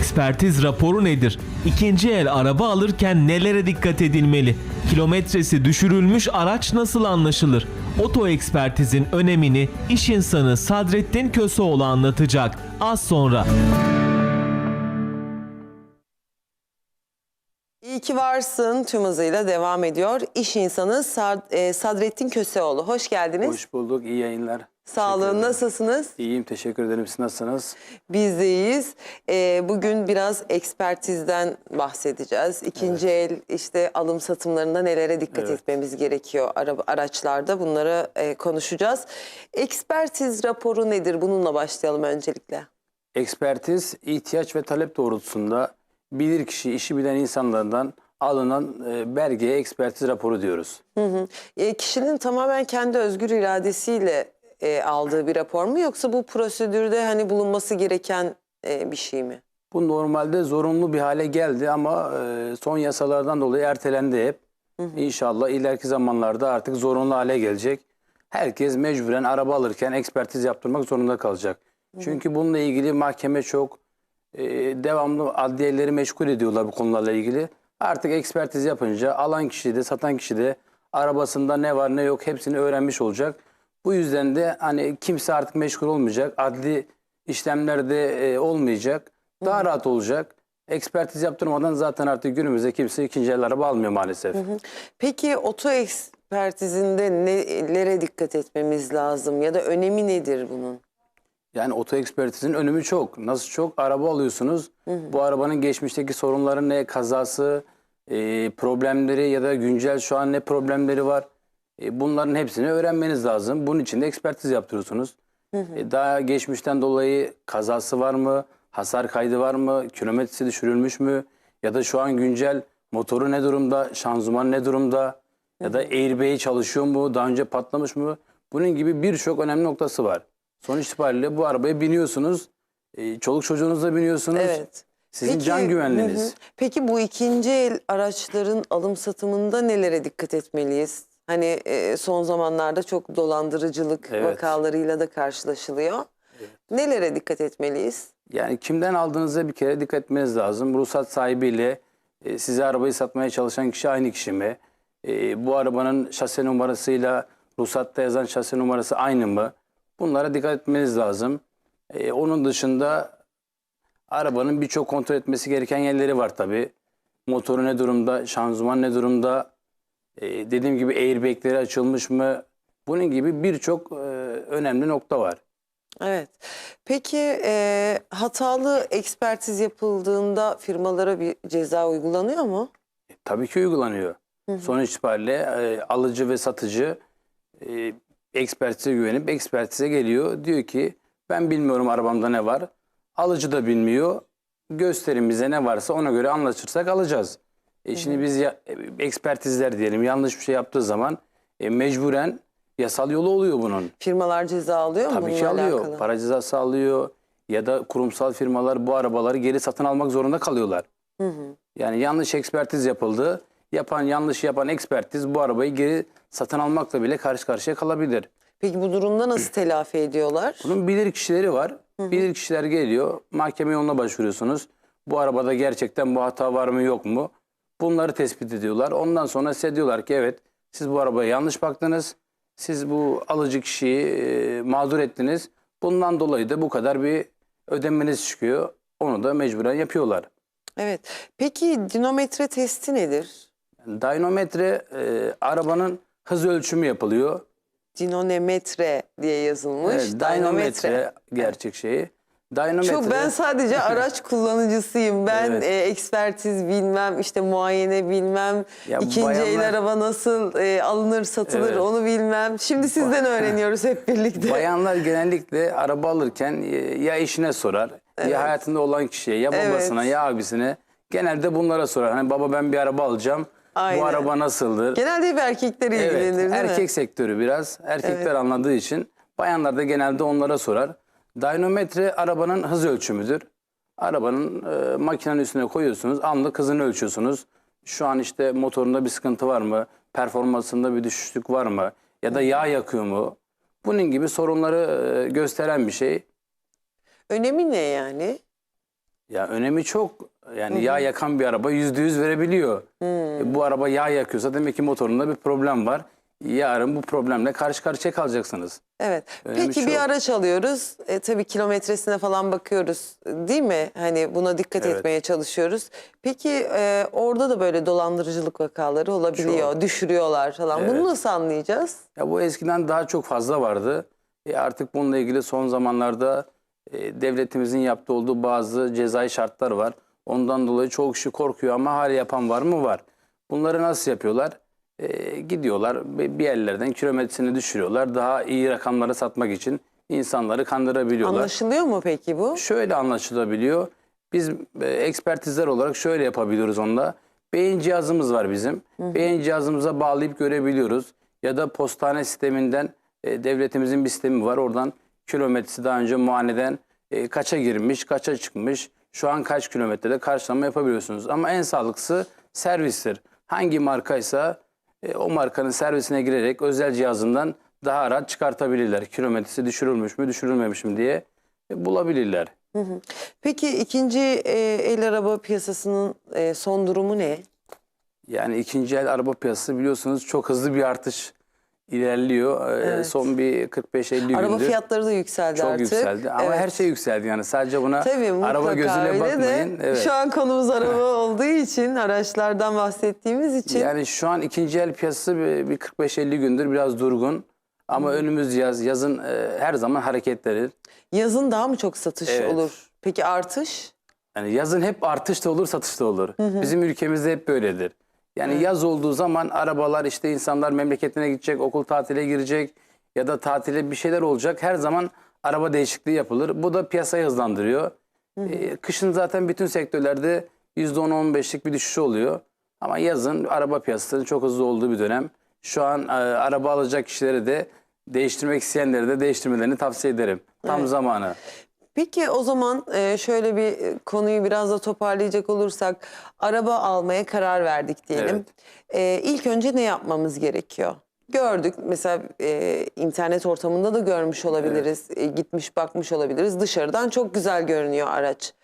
Ekspertiz raporu nedir? İkinci el araba alırken nelere dikkat edilmeli? Kilometresi düşürülmüş araç nasıl anlaşılır? Oto ekspertizin önemini iş insanı Sadrettin Köseoğlu anlatacak. Az sonra. İyi ki varsın tüm hızıyla devam ediyor. İş insanı Sad- e, Sadrettin Köseoğlu. Hoş geldiniz. Hoş bulduk. iyi yayınlar. Sağlığın nasılsınız? İyiyim. Teşekkür ederim. Siz nasılsınız? Biz de iyiyiz. E, bugün biraz ekspertizden bahsedeceğiz. İkinci el işte alım satımlarında nelere dikkat Evet. etmemiz gerekiyor araba, araçlarda bunları e, konuşacağız. Ekspertiz raporu nedir? Bununla başlayalım öncelikle. Ekspertiz, ihtiyaç ve talep doğrultusunda bilirkişi, işi bilen insanlardan alınan e, belgeye ekspertiz raporu diyoruz. E, kişinin tamamen kendi özgür iradesiyle e, aldığı bir rapor mu yoksa bu prosedürde hani bulunması gereken e, bir şey mi? Bu normalde zorunlu bir hale geldi ama e, son yasalardan dolayı ertelendi hep. İnşallah ileriki zamanlarda artık zorunlu hale gelecek. Herkes mecburen araba alırken ekspertiz yaptırmak zorunda kalacak. Çünkü bununla ilgili mahkeme çok e, devamlı adliyeleri meşgul ediyorlar bu konularla ilgili. Artık ekspertiz yapınca alan kişi de satan kişi de arabasında ne var ne yok hepsini öğrenmiş olacak. Bu yüzden de hani kimse artık meşgul olmayacak. Adli işlemlerde e, olmayacak. Daha rahat olacak. Ekspertiz yaptırmadan zaten artık günümüzde kimse ikinci el araba almıyor maalesef. Peki oto ekspertizinde nelere dikkat etmemiz lazım ya da önemi nedir bunun? Yani oto ekspertizin önemi çok. Nasıl çok? Araba alıyorsunuz. Bu arabanın geçmişteki sorunları ne? Kazası, e, problemleri ya da güncel şu an ne problemleri var? E, bunların hepsini öğrenmeniz lazım. Bunun için de ekspertiz yaptırıyorsunuz. E, daha geçmişten dolayı kazası var mı? Hasar kaydı var mı? Kilometresi düşürülmüş mü? Ya da şu an güncel motoru ne durumda? Şanzıman ne durumda? Ya da airbag'i çalışıyor mu? Daha önce patlamış mı? Bunun gibi birçok önemli noktası var. Sonuç itibariyle bu arabaya biniyorsunuz. e, çoluk çocuğunuzla biniyorsunuz. Evet. Sizin Peki- can güvenliğiniz. Hı hı. Peki bu ikinci el araçların alım satımında nelere dikkat etmeliyiz? Hani e, son zamanlarda çok dolandırıcılık Evet. vakalarıyla da karşılaşılıyor. Nelere dikkat etmeliyiz? Yani kimden aldığınıza bir kere dikkat etmeniz lazım. Ruhsat sahibiyle e, size arabayı satmaya çalışan kişi aynı kişi mi? E, bu arabanın şase numarasıyla ruhsatta yazan şase numarası aynı mı? Bunlara dikkat etmeniz lazım. E, onun dışında arabanın birçok kontrol etmesi gereken yerleri var tabii. Motoru ne durumda, şanzıman ne durumda, e, dediğim gibi airbagleri açılmış mı? Bunun gibi birçok e, önemli nokta var. Evet. Peki e, hatalı ekspertiz yapıldığında firmalara bir ceza uygulanıyor mu? Tabii ki uygulanıyor. Sonuç itibariyle e, alıcı ve satıcı e, ekspertize güvenip ekspertize geliyor. Diyor ki ben bilmiyorum arabamda ne var. Alıcı da bilmiyor. Gösterin bize ne varsa ona göre anlaşırsak alacağız. E şimdi biz ya, e, ekspertizler diyelim yanlış bir şey yaptığı zaman e, mecburen yasal yolu oluyor bunun. Firmalar ceza alıyor mu Tabii ki alıyor. alakalı? Para cezası alıyor. Ya da kurumsal firmalar bu arabaları geri satın almak zorunda kalıyorlar. Yani yanlış ekspertiz yapıldı. Yapan yanlış yapan ekspertiz bu arabayı geri satın almakla bile karşı karşıya kalabilir. Peki bu durumda nasıl telafi ediyorlar? Bunun bilir kişileri var. Bilir kişiler geliyor. Mahkeme yoluna başvuruyorsunuz. Bu arabada gerçekten bu hata var mı yok mu? Bunları tespit ediyorlar. Ondan sonra size diyorlar ki evet siz bu arabaya yanlış baktınız. Siz bu alıcı kişiyi e, mağdur ettiniz. Bundan dolayı da bu kadar bir ödemeniz çıkıyor. Onu da mecburen yapıyorlar. Evet. Peki dinometre testi nedir? Dynometre e, arabanın hız ölçümü yapılıyor. Dinometre diye yazılmış. Evet, dynometre gerçek şeyi. Dynometre Çok ben sadece araç kullanıcısıyım. Ben Evet. e, ekspertiz bilmem, işte muayene bilmem, Ya ikinci el bayanlar- araba nasıl e, alınır, satılır Evet. onu bilmem. Şimdi sizden öğreniyoruz hep birlikte. Bayanlar genellikle araba alırken e, ya eşine sorar, ya hayatında olan kişiye, ya Evet. babasına, ya abisine. Genelde bunlara sorar. Hani baba ben bir araba alacağım. Aynen. Bu araba nasıldır? Genelde hep erkekler ilgilenir Evet, değil mi? erkek sektörü biraz. Erkekler Evet. anladığı için bayanlar da genelde onlara sorar. Dynometre arabanın hız ölçümüdür. Arabanın e, makinenin üstüne koyuyorsunuz, anlık hızını ölçüyorsunuz. Şu an işte motorunda bir sıkıntı var mı? Performansında bir düşüşlük var mı? Ya da yağ yakıyor mu? Bunun gibi sorunları e, gösteren bir şey. Önemi ne yani? Ya önemi çok. Yani yağ yakan bir araba yüzde yüz verebiliyor. E, bu araba yağ yakıyorsa demek ki motorunda bir problem var. Yarın bu problemle karşı karşıya kalacaksınız. Evet. Önemi Peki bir araç alıyoruz. E, tabii kilometresine falan bakıyoruz. Değil mi? Hani buna dikkat Evet. etmeye çalışıyoruz. Peki e, orada da böyle dolandırıcılık vakaları olabiliyor. Düşürüyorlar falan. Bunu Evet. nasıl anlayacağız? Ya bu eskiden daha çok fazla vardı. E artık bununla ilgili son zamanlarda e, devletimizin yaptığı olduğu bazı cezai şartlar var. Ondan dolayı çoğu kişi korkuyor ama hala yapan var mı? Var. Bunları nasıl yapıyorlar? E, gidiyorlar bir yerlerden kilometresini düşürüyorlar. Daha iyi rakamlara satmak için insanları kandırabiliyorlar. Anlaşılıyor mu peki bu? Şöyle anlaşılabiliyor. Biz e, ekspertizler olarak şöyle yapabiliyoruz onda. Beyin cihazımız var bizim. Beyin cihazımıza bağlayıp görebiliyoruz. Ya da postane sisteminden e, devletimizin bir sistemi var. Oradan kilometresi daha önce muayeneden e, kaça girmiş, kaça çıkmış, şu an kaç kilometrede karşılama yapabiliyorsunuz. Ama en sağlıklısı servistir. Hangi markaysa e, o markanın servisine girerek özel cihazından daha rahat çıkartabilirler. Kilometresi düşürülmüş mü, düşürülmemiş mi diye e, bulabilirler. Peki ikinci e, el araba piyasasının e, son durumu ne? Yani ikinci el araba piyasası biliyorsunuz çok hızlı bir artış ilerliyor. Ee, Evet. Son bir 45-50 Araba gündür fiyatları da yükseldi çok artık. yükseldi. Ama Evet. her şey yükseldi yani sadece buna Tabii araba gözüyle bakmayın. de Evet. şu an konumuz araba olduğu için araçlardan bahsettiğimiz için Yani şu an ikinci el piyasası bir, bir 45-50 gündür biraz durgun. Ama önümüz yaz, yazın e, her zaman hareketleri. yazın daha mı çok satış Evet. olur? Peki artış? Yani yazın hep artış da olur, satış da olur. Bizim ülkemizde hep böyledir. Yani yaz olduğu zaman arabalar işte insanlar memleketine gidecek, okul tatile girecek ya da tatile bir şeyler olacak. Her zaman araba değişikliği yapılır. Bu da piyasayı hızlandırıyor. Ee, kışın zaten bütün sektörlerde %10-15'lik bir düşüş oluyor. Ama yazın araba piyasasının çok hızlı olduğu bir dönem. Şu an e, araba alacak kişilere de değiştirmek isteyenlere de değiştirmelerini tavsiye ederim. Tam zamanı. Peki o zaman e, şöyle bir e, konuyu biraz da toparlayacak olursak araba almaya karar verdik diyelim. E, ilk önce ne yapmamız gerekiyor? Gördük mesela e, internet ortamında da görmüş olabiliriz, e, gitmiş bakmış olabiliriz. Dışarıdan çok güzel görünüyor araç.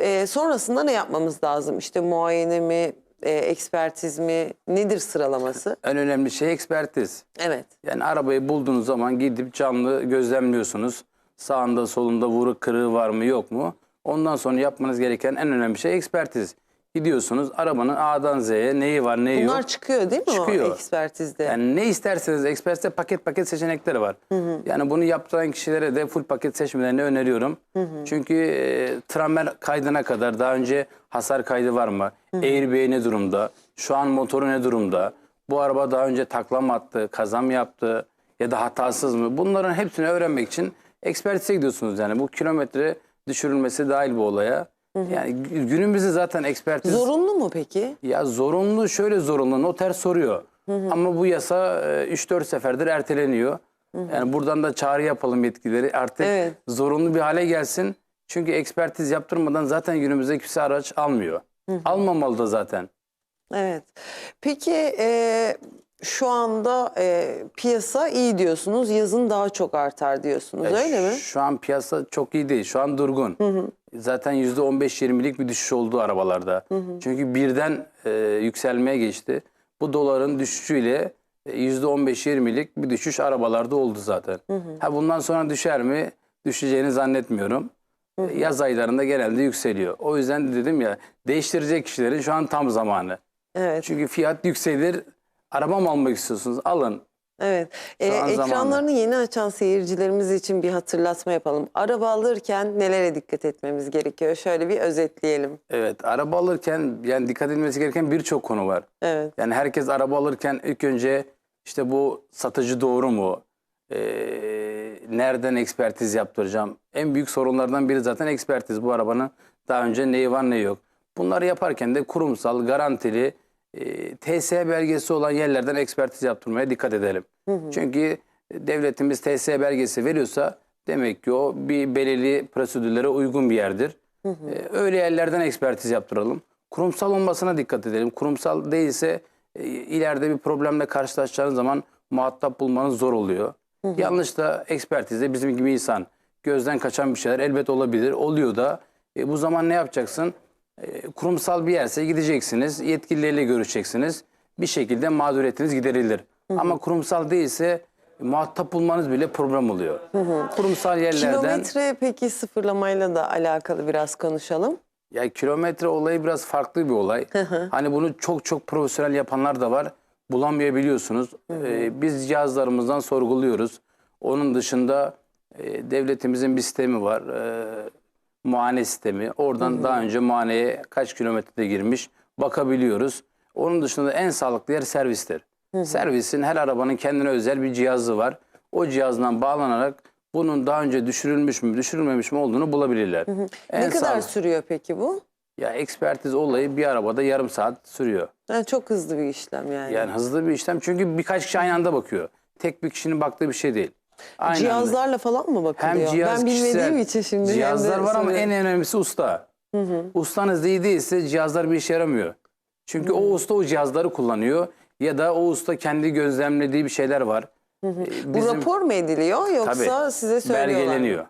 E, sonrasında ne yapmamız lazım? İşte muayene mi, e, ekspertiz mi, nedir sıralaması? En önemli şey ekspertiz. Evet. Yani arabayı bulduğunuz zaman gidip canlı gözlemliyorsunuz. Sağında solunda vuruk kırığı var mı yok mu? Ondan sonra yapmanız gereken en önemli şey ekspertiz. Gidiyorsunuz arabanın A'dan Z'ye neyi var neyi Bunlar yok. çıkıyor değil mi Çıkıyor. o ekspertizde? Yani ne isterseniz ekspertizde paket paket seçenekleri var. Yani bunu yaptıran kişilere de full paket seçmelerini öneriyorum. Çünkü e, tramer kaydına kadar daha önce hasar kaydı var mı? Airbag ne durumda? Şu an motoru ne durumda? Bu araba daha önce takla mı attı, kaza mı yaptı ya da hatasız mı? Bunların hepsini öğrenmek için ekspertize gidiyorsunuz yani. Bu kilometre düşürülmesi dahil bu olaya. Yani gü- günümüzde zaten ekspertiz... Zorunlu mu peki? Ya zorunlu şöyle zorunlu noter soruyor. Ama bu yasa e, 3-4 seferdir erteleniyor. Yani buradan da çağrı yapalım yetkileri artık Evet. zorunlu bir hale gelsin. Çünkü ekspertiz yaptırmadan zaten günümüzde kimse araç almıyor. Almamalı da zaten. Evet. Peki e, şu anda e, piyasa iyi diyorsunuz, yazın daha çok artar diyorsunuz Ya öyle mi? Şu an piyasa çok iyi değil. Şu an durgun. Zaten %15-20'lik bir düşüş oldu arabalarda. Çünkü birden e, yükselmeye geçti. Bu doların düşüşüyle e, %15-20'lik bir düşüş arabalarda oldu zaten. Ha bundan sonra düşer mi? Düşeceğini zannetmiyorum. E, Yaz aylarında genelde yükseliyor. O yüzden dedim ya değiştirecek kişilerin şu an tam zamanı. Evet. Çünkü fiyat yükselir. Araba mı almak istiyorsunuz? Alın. Evet. E, an zamanı. ekranlarını yeni açan seyircilerimiz için bir hatırlatma yapalım. Araba alırken nelere dikkat etmemiz gerekiyor? Şöyle bir özetleyelim. Evet, araba alırken yani dikkat edilmesi gereken birçok konu var. Evet. Yani herkes araba alırken ilk önce işte bu satıcı doğru mu? Ee, nereden ekspertiz yaptıracağım? En büyük sorunlardan biri zaten ekspertiz. Bu arabanın daha önce neyi var neyi yok. Bunları yaparken de kurumsal, garantili, e, TS belgesi olan yerlerden ekspertiz yaptırmaya dikkat edelim. Çünkü devletimiz TS belgesi veriyorsa demek ki o bir belirli prosedürlere uygun bir yerdir. Ee, öyle yerlerden ekspertiz yaptıralım. Kurumsal olmasına dikkat edelim. Kurumsal değilse e, ileride bir problemle karşılaşacağınız zaman muhatap bulmanız zor oluyor. Yanlış da ekspertizde bizim gibi insan gözden kaçan bir şeyler elbet olabilir. Oluyor da E, bu zaman ne yapacaksın? E, kurumsal bir yerse gideceksiniz, yetkilileriyle görüşeceksiniz. Bir şekilde mağduriyetiniz giderilir. Ama kurumsal değilse muhatap bulmanız bile problem oluyor. Kurumsal yerlerden... Kilometre peki sıfırlamayla da alakalı biraz konuşalım. Ya kilometre olayı biraz farklı bir olay. hani bunu çok çok profesyonel yapanlar da var. Bulamayabiliyorsunuz. Ee, biz cihazlarımızdan sorguluyoruz. Onun dışında e, devletimizin bir sistemi var. E, muayene sistemi. Oradan daha önce muayeneye kaç kilometrede girmiş bakabiliyoruz. Onun dışında en sağlıklı yer servistir. Servisin her arabanın kendine özel bir cihazı var. O cihazdan bağlanarak bunun daha önce düşürülmüş mü, düşürülmemiş mi olduğunu bulabilirler. En ne kadar sağlıklı- sürüyor peki bu? ya ekspertiz olayı bir arabada yarım saat sürüyor. Ha, çok hızlı bir işlem yani. Yani hızlı bir işlem çünkü birkaç kişi aynı anda bakıyor. Tek bir kişinin baktığı bir şey değil. Aynı anda. Cihazlarla falan mı bakılıyor? hem cihaz ben bilmediğim kişisel- için şimdi. Cihazlar var ama en önemlisi usta. Ustanız iyi değilse cihazlar bir işe yaramıyor. Çünkü o usta o cihazları kullanıyor ya da o usta kendi gözlemlediği bir şeyler var. Ee, Bu bizim- rapor mu ediliyor yoksa Tabii, size söylüyorlar belgeleniyor.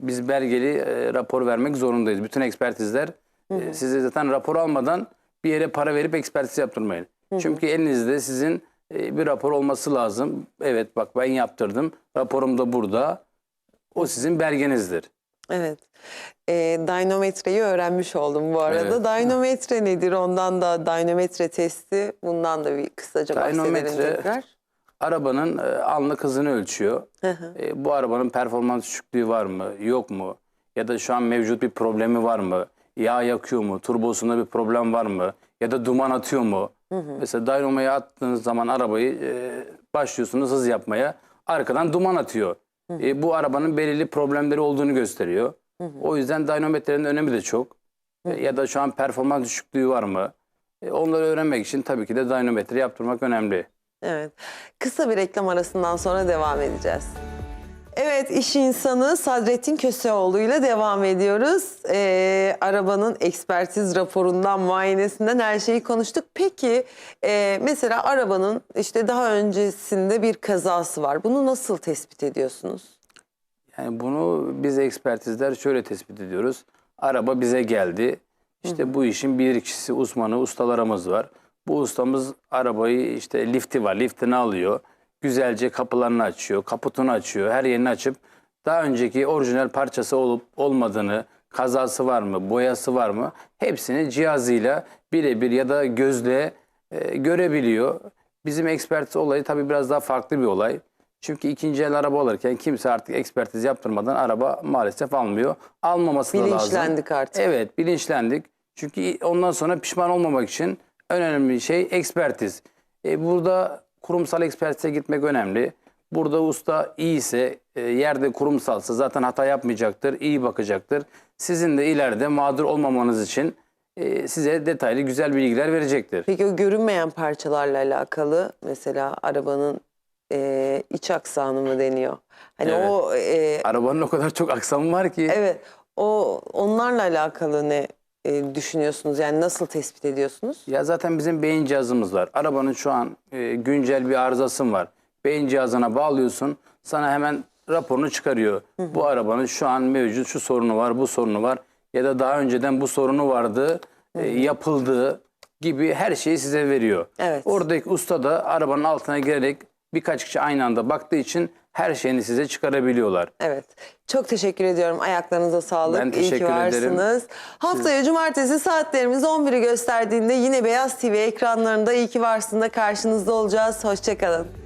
Biz belgeli e, rapor vermek zorundayız. Bütün ekspertizler e, size zaten rapor almadan bir yere para verip ekspertiz yaptırmayın. Çünkü elinizde sizin e, bir rapor olması lazım. Evet bak ben yaptırdım. Raporum da burada. O sizin belgenizdir. Evet. Ee, dynometreyi öğrenmiş oldum bu arada. Evet. Dynometre nedir? Ondan da dynometre testi. Bundan da bir kısaca bahsedelim Dynometre- tekrar. Arabanın e, anlık hızını ölçüyor. E, bu arabanın performans düşüklüğü var mı, yok mu? Ya da şu an mevcut bir problemi var mı? Yağ yakıyor mu? Turbosunda bir problem var mı? Ya da duman atıyor mu? Mesela dynomoya attığınız zaman arabayı e, başlıyorsunuz hız yapmaya. Arkadan duman atıyor. E, bu arabanın belirli problemleri olduğunu gösteriyor. O yüzden dynometrenin önemi de çok. E, ya da şu an performans düşüklüğü var mı? E, onları öğrenmek için tabii ki de dynometre yaptırmak önemli. Evet. Kısa bir reklam arasından sonra devam edeceğiz. Evet, iş insanı Sadrettin Köseoğlu ile devam ediyoruz. Ee, arabanın ekspertiz raporundan, muayenesinden her şeyi konuştuk. Peki, e, mesela arabanın işte daha öncesinde bir kazası var. Bunu nasıl tespit ediyorsunuz? Yani bunu biz ekspertizler şöyle tespit ediyoruz. Araba bize geldi. İşte bu işin bir kişisi uzmanı, ustalarımız var. Bu ustamız arabayı işte lifti var, liftini alıyor. Güzelce kapılarını açıyor, kaputunu açıyor, her yerini açıp daha önceki orijinal parçası olup olmadığını, kazası var mı, boyası var mı hepsini cihazıyla birebir ya da gözle e, görebiliyor. Bizim ekspertiz olayı tabii biraz daha farklı bir olay. Çünkü ikinci el araba alırken kimse artık ekspertiz yaptırmadan araba maalesef almıyor. Almaması da lazım. Bilinçlendik artık. Evet bilinçlendik. Çünkü ondan sonra pişman olmamak için en önemli şey ekspertiz. E, burada kurumsal ekspertize gitmek önemli. Burada usta iyiyse, e, yerde kurumsalsa zaten hata yapmayacaktır, iyi bakacaktır. Sizin de ileride mağdur olmamanız için e, size detaylı güzel bilgiler verecektir. Peki o görünmeyen parçalarla alakalı mesela arabanın e, iç aksanı mı deniyor? Hani Evet. o e, Arabanın o kadar çok aksamı var ki. evet o onlarla alakalı ne e, düşünüyorsunuz? Yani nasıl tespit ediyorsunuz? Ya zaten bizim beyin cihazımız var. Arabanın şu an e, güncel bir arızası var. Beyin cihazına bağlıyorsun. Sana hemen raporunu çıkarıyor. Bu arabanın şu an mevcut şu sorunu var, bu sorunu var. Ya da daha önceden bu sorunu vardı, e, yapıldı gibi her şeyi size veriyor. Evet. Oradaki usta da arabanın altına girerek birkaç kişi aynı anda baktığı için her şeyini size çıkarabiliyorlar. Evet. Çok teşekkür ediyorum. Ayaklarınıza sağlık. Ben İyi ki teşekkür ederim. varsınız. Haftaya cumartesi saatlerimiz 11'i gösterdiğinde yine Beyaz TV ekranlarında iyi ki varsında karşınızda olacağız. Hoşçakalın.